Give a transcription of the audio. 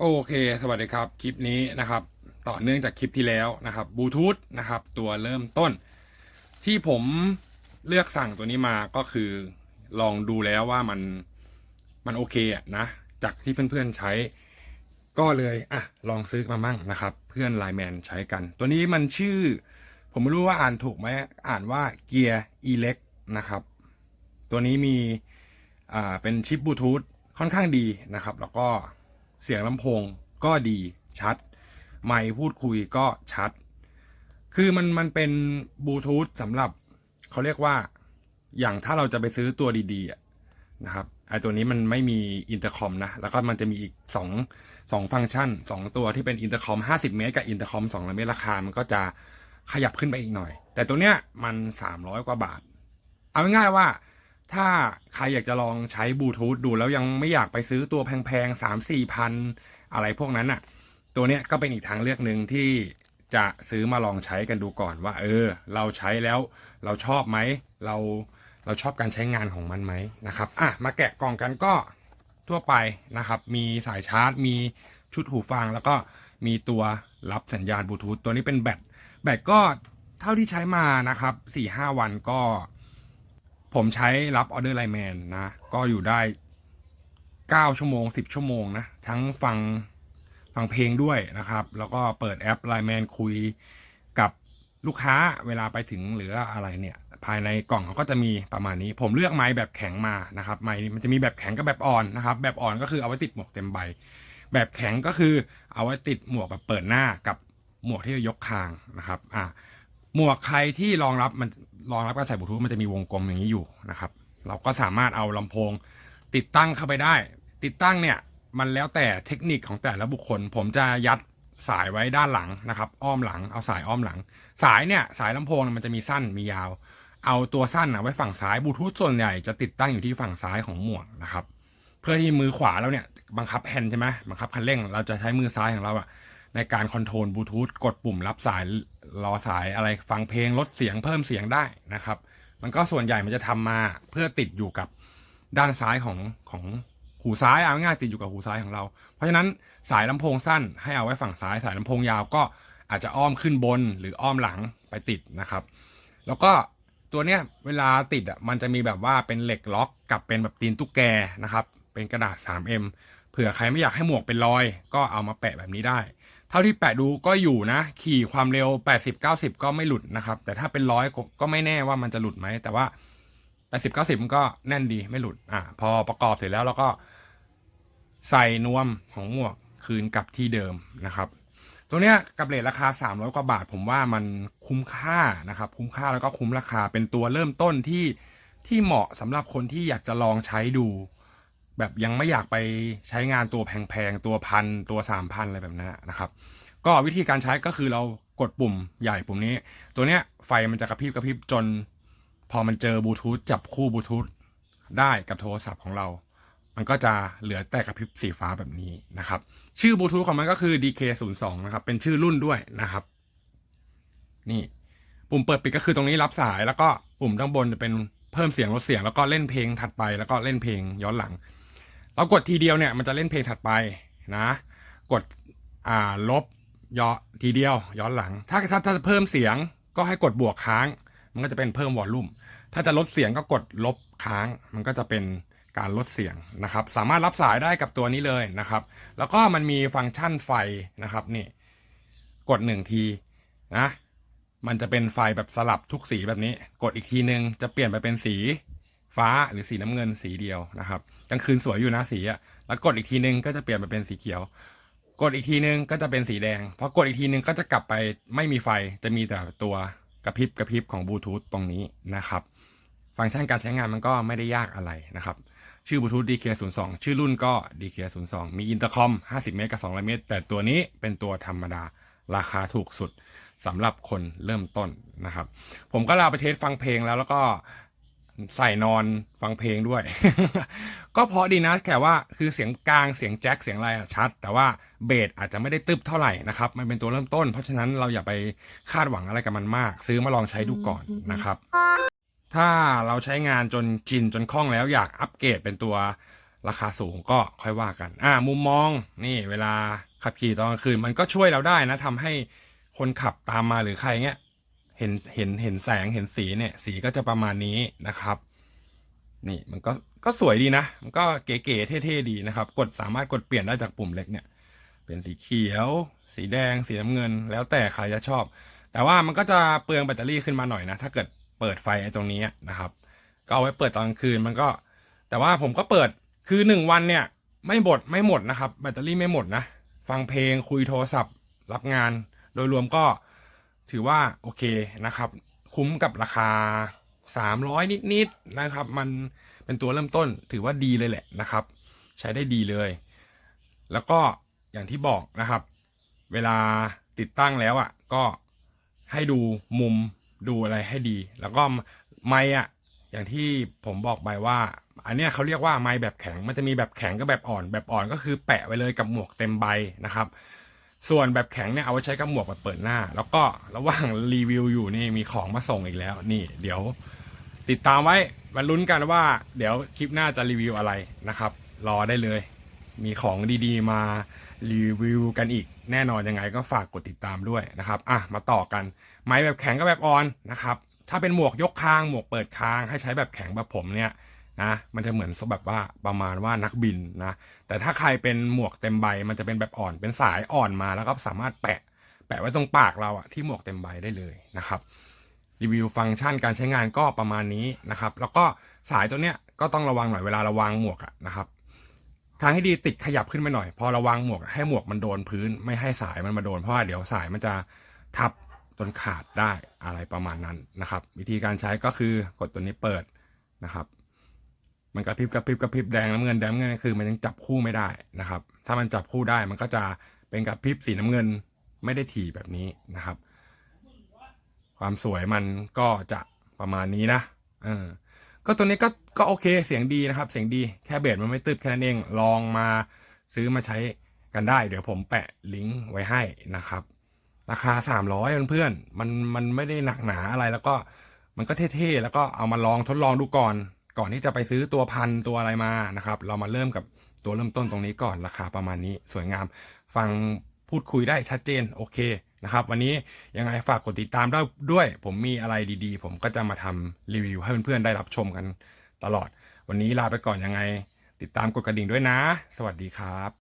โอเค สวัสดีครับ คลิปนี้นะครับ ต่อเนื่องจากคลิปที่แล้วนะครับบลูทูธนะครับ ตัวเริ่มต้น ที่ผมเลือกสั่งตัวนี้มาก็คือลองดูแล้วว่ามันมันโอเคอะนะ จากที่เพื่อนๆใช้ ก็เลยอะลองซื้อมามั่งนะครับ เพื่อนไลแมนใช้กัน ตัวนี้มันชื่อ ผมไม่รู้ว่าอ่านถูกไหมอ่านว่าเกียร์อีเล็กนะครับ ตัวนี้มีอ่าเป็นชิปบลูทูธค่อนข้างดีนะครับ แล้วก็ เสียงลำโพงก็ดีชัด ไมค์พูดคุยก็ชัด คือมันมันเป็นบลูทูธสำหรับเขาเรียกว่าอย่างถ้าเราจะไปซื้อตัวดีๆนะครับไอตัวนี้มันไม่มีอินเตอร์คอมนะ แล้วก็มันจะมีอีกสองสองฟังก์ชันสองตัวที่เป็นอินเตอร์คอม50เมตรกับอินเตอร์คอม200เมตรราคา มันก็จะขยับขึ้นไปอีกหน่อย แต่ตัวเนี้ยมัน300กว่าบาท เอาง่ายๆว่า ถ้าใครอยากจะลองใช้บลูทูธดูแล้วยังไม่อยากไปซื้อตัวแพงๆสามสี่พันอะไรพวกนั้นอะ ตัวเนี้ยก็เป็นอีกทางเลือกหนึ่งที่จะซื้อมาลองใช้กันดูก่อนว่า เออ เราใช้แล้วเราชอบไหมเราเราชอบการใช้งานของมันไหมนะครับอะมาแกะกล่องกันก็ทั่วไปนะครับ มีสายชาร์จ มีชุดหูฟัง แล้วก็มีตัวรับสัญญาณบลูทูธตัวนี้เป็นแบตแบตก็เท่าที่ใช้มานะครับสี่ห้าวันก็ ผมใช้รับออเดอร์ไลแมนนะ ก็อยู่ได้9ชั่วโมง10ชั่วโมงนะ ทั้งฟังฟังเพลงด้วยนะครับ แล้วก็เปิดแอปไลแมนคุยกับลูกค้าเวลาไปถึงหรืออะไรเนี่ย ภายในกล่องเขาก็จะมีประมาณนี้ ผมเลือกไม้แบบแข็งมานะครับไม้มันจะมีแบบแข็งกับแบบอ่อนนะครับ แบบอ่อนก็คือเอาไว้ติดหมวกเต็มใบ แบบแข็งก็คือเอาไว้ติดหมวกแบบเปิดหน้ากับหมวกที่ยกคางนะครับ อ่าหมวกใครที่รองรับมัน รองรับการใส่บลูทูธมันจะมีวงกลมอย่างนี้อยู่นะครับ เราก็สามารถเอาลำโพง ติดตั้งเข้าไปได้ ติดตั้งเนี่ยมันแล้วแต่เทคนิคของแต่ละบุคคล ผมจะยัดสายไว้ด้านหลังนะครับ อ้อมหลังเอาสายอ้อมหลัง สายเนี่ยสายลำโพงมันจะมีสั้นมียาว เอาตัวสั้นนะไว้ฝั่งซ้ายบลูทูธส่วนใหญ่จะติดตั้งอยู่ที่ฝั่งซ้ายของหมวกนะครับ เพื่อที่มือขวาเราเนี่ยบังคับแฮนใช่ไหมบังคับคันเร่ง เราจะใช้มือซ้ายของเราอะในการคอนโทรลบลูทูธกดปุ่มรับสาย รอสายอะไรฟังเพลงลดเสียงเพิ่มเสียงได้นะครับ มันก็ส่วนใหญ่มันจะทำมาเพื่อติดอยู่กับด้านซ้ายของของหูซ้ายเอาง่ายติดอยู่กับหูซ้ายของเรา เพราะฉะนั้นสายลำโพงสั้นให้เอาไว้ฝั่งซ้ายสายลำโพงยาวก็อาจจะอ้อมขึ้นบนหรืออ้อมหลังไปติดนะครับ แล้วก็ตัวเนี้ยเวลาติดอะมันจะมีแบบว่าเป็นเหล็กล็อกกับเป็นแบบตีนตุ๊กแกนะครับ เป็นกระดาษ 3M เผื่อใครไม่อยากให้หมวกเป็นรอย ก็เอามาแปะแบบนี้ได้ เท่าที่แปะดูก็อยู่นะ ขี่ความเร็ว 80 90 ก็ไม่หลุดนะครับ แต่ถ้าเป็นร้อยก็ไม่แน่ว่ามันจะหลุดไหม แต่ว่า 80 90 มันก็แน่นดีไม่หลุด อะพอประกอบเสร็จแล้วเราก็ใส่นวมของหมวกคืนกลับที่เดิมนะครับตัวเนี้ยกับเลทราคา 300 กว่าบาท ผมว่ามันคุ้มค่านะครับ คุ้มค่าแล้วก็คุ้มราคาเป็นตัวเริ่มต้นที่ที่เหมาะสำหรับคนที่อยากจะลองใช้ดู แบบยังไม่อยากไปใช้งานตัวแพงๆ ตัวพันตัวสามพันอะไรแบบนั้นนะครับ ก็วิธีการใช้ก็คือเรากดปุ่มใหญ่ปุ่มนี้ ตัวเนี้ยไฟมันจะกระพริบกระพริบจน พอมันเจอบลูทูธจับคู่บลูทูธได้กับโทรศัพท์ของเรา มันก็จะเหลือแต่กระพริบสีฟ้าแบบนี้นะครับ ชื่อบลูทูธของมันก็คือ DK02 นะครับ เป็นชื่อรุ่นด้วยนะครับ นี่ปุ่มเปิดปิดก็คือตรงนี้รับสายแล้วก็ปุ่มด้านบนจะเป็นเพิ่มเสียงลดเสียงแล้วก็เล่นเพลงถัดไปแล้วก็เล่นเพลงย้อนหลัง เรากดทีเดียวเนี่ยมันจะเล่นเพลงถัดไปนะ กดอ่าลบย้อนทีเดียวย้อนหลัง ถ้าถ้าถ้าจะเพิ่มเสียงก็ให้กดบวกค้าง มันก็จะเป็นเพิ่มวอลลุ่ม ถ้าจะลดเสียงก็กดลบค้าง มันก็จะเป็นการลดเสียงนะครับ สามารถรับสายได้กับตัวนี้เลยนะครับ แล้วก็มันมีฟังก์ชันไฟนะครับนี่ กดหนึ่งทีนะ มันจะเป็นไฟแบบสลับทุกสีแบบนี้ กดอีกทีนึงจะเปลี่ยนไปเป็นสี ฟ้าหรือสีน้ำเงินสีเดียวนะครับกลางคืนสวยอยู่นะสีอะแล้วกดอีกทีนึงก็จะเปลี่ยนไปเป็นสีเขียว กดอีกทีนึงก็จะเป็นสีแดงพอกดอีกทีนึงก็จะกลับไปไม่มีไฟจะมีแต่ตัวกระพริบกระพริบของบลูทูธตรงนี้นะครับ ฟังก์ชันการใช้งานมันก็ไม่ได้ยากอะไรนะครับ ชื่อบลูทูธ DK02 ชื่อรุ่นก็ DK02 มีอินเตอร์คอม 50 เมตรกับ 200 เมตร แต่ตัวนี้เป็นตัวธรรมดาราคาถูกสุดสำหรับคนเริ่มต้นนะครับ ผมก็ลาไปเทสฟังเพลงแล้วแล้วก็ ใส่นอนฟังเพลงด้วย ก็เพราะดีนะแค่ว่าคือเสียงกลางเสียงแจ็คเสียงอะไรอะชัด แต่ว่าเบสอาจจะไม่ได้ตึบเท่าไหร่นะครับ มันเป็นตัวเริ่มต้น เพราะฉะนั้นเราอย่าไปคาดหวังอะไรกับมันมาก ซื้อมาลองใช้ดูก่อนนะครับ ถ้าเราใช้งานจนจินจนคล่องแล้วอยากอัปเกรดเป็นตัวราคาสูงก็ค่อยว่ากัน อ่า มุมมองนี่เวลาขับขี่ตอนกลางคืนมันก็ช่วยเราได้นะทำให้คนขับตามมาหรือใครเงี้ย เห็นเห็นเห็นแสงเห็นสีเนี่ย สีก็จะประมาณนี้นะครับ นี่มันก็ก็สวยดีนะ มันก็เก๋ๆเท่ๆดีนะครับ กดสามารถกดเปลี่ยนได้จากปุ่มเล็กเนี่ย เป็นสีเขียว สีแดง สีน้ำเงิน แล้วแต่ใครจะชอบ แต่ว่ามันก็จะเปลืองแบตเตอรี่ขึ้นมาหน่อยนะ ถ้าเกิดเปิดไฟไอ้ตรงนี้นะครับ ก็เอาไว้เปิดตอนกลางคืนมันก็ แต่ว่าผมก็เปิดคือหนึ่งวันเนี่ย ไม่หมดไม่หมดนะครับ แบตเตอรี่ไม่หมดนะ ฟังเพลงคุยโทรศัพท์ รับงาน โดยรวมก็ ถือว่าโอเคนะครับ คุ้มกับราคา 300 นิดๆนะครับ มันเป็นตัวเริ่มต้นถือว่าดีเลยแหละนะครับ ใช้ได้ดีเลย แล้วก็อย่างที่บอกนะครับ เวลาติดตั้งแล้วอะก็ให้ดูมุมดูอะไรให้ดี แล้วก็ไม้อะอย่างที่ผมบอกไปว่า อันเนี้ยเขาเรียกว่าไม้แบบแข็ง มันจะมีแบบแข็งกับแบบอ่อน แบบอ่อนก็คือแปะไว้เลยกับหมวกเต็มใบนะครับ ส่วนแบบแข็งเนี่ยเอาไว้ใช้กับหมวกแบบเปิดหน้า แล้วก็ระหว่างรีวิวอยู่นี่มีของมาส่งอีกแล้ว นี่ เดี๋ยวติดตามไว้มาลุ้นกันว่า เดี๋ยวคลิปหน้าจะรีวิวอะไรนะครับ รอได้เลย มีของดีๆ มารีวิวกันอีก แน่นอนยังไงก็ฝากกดติดตามด้วยนะครับอะมาต่อกัน ไม้แบบแข็งกับแบบอ่อนนะครับถ้าเป็นหมวกยกคางหมวกเปิดคางให้ใช้แบบแข็งแบบผมเนี่ย นะมันจะเหมือนแบบว่าประมาณว่านักบินนะแต่ถ้าใครเป็นหมวกเต็มใบ มันจะเป็นแบบอ่อนเป็นสายอ่อนมาแล้วก็สามารถแปะ แปะไว้ตรงปากเราอะที่หมวกเต็มใบได้เลยนะครับรีวิวฟังก์ชันการใช้งานก็ประมาณนี้นะครับ แล้วก็สายตัวเนี้ยก็ต้องระวังหน่อยเวลาราวางหมวกอะนะครับทางให้ดีติดขยับขึ้นมาหน่อย พอราวางหมวกให้หมวกมันโดนพื้น ไม่ให้สายมันมาโดนเพราะว่าเดี๋ยวสายมันจะทับจนขาดได้อะไรประมาณนั้นนะครับ วิธีการใช้ก็คือกดตัวนี้เปิดนะครับ มันกระพริบกระพริบกระพริบแดงน้ำเงินแดงน้ำเงินคือ มันยังจับคู่ไม่ได้นะครับ ถ้ามันจับคู่ได้มันก็จะเป็นกระพริบสีน้ำเงินไม่ได้ถี่แบบนี้นะครับ ความสวยมันก็จะประมาณนี้นะเออก็ตัวนี้ก็ก็โอเคเสียงดีนะครับ เสียงดีแค่เบสมันไม่ตึบแค่นั้นเองลองมาซื้อมาใช้กันได้ เดี๋ยวผมแปะลิงก์ไว้ให้นะครับ ราคาสามร้อยเพื่อนๆมันมันไม่ได้หนักหนาอะไรแล้วก็มันก็เท่ๆแล้วก็เอามาลองทดลองดูก่อน ก่อนที่จะไปซื้อตัวพันตัวอะไรมานะครับ เรามาเริ่มกับตัวเริ่มต้นตรงนี้ก่อนราคาประมาณนี้สวยงาม ฟังพูดคุยได้ชัดเจนโอเคนะครับ วันนี้ยังไงฝากกดติดตามได้ด้วย ผมมีอะไรดีๆ ผมก็จะมาทำรีวิวให้เพื่อนๆได้รับชมกันตลอด วันนี้ลาไปก่อนยังไง ติดตามกดกระดิ่งด้วยนะ สวัสดีครับ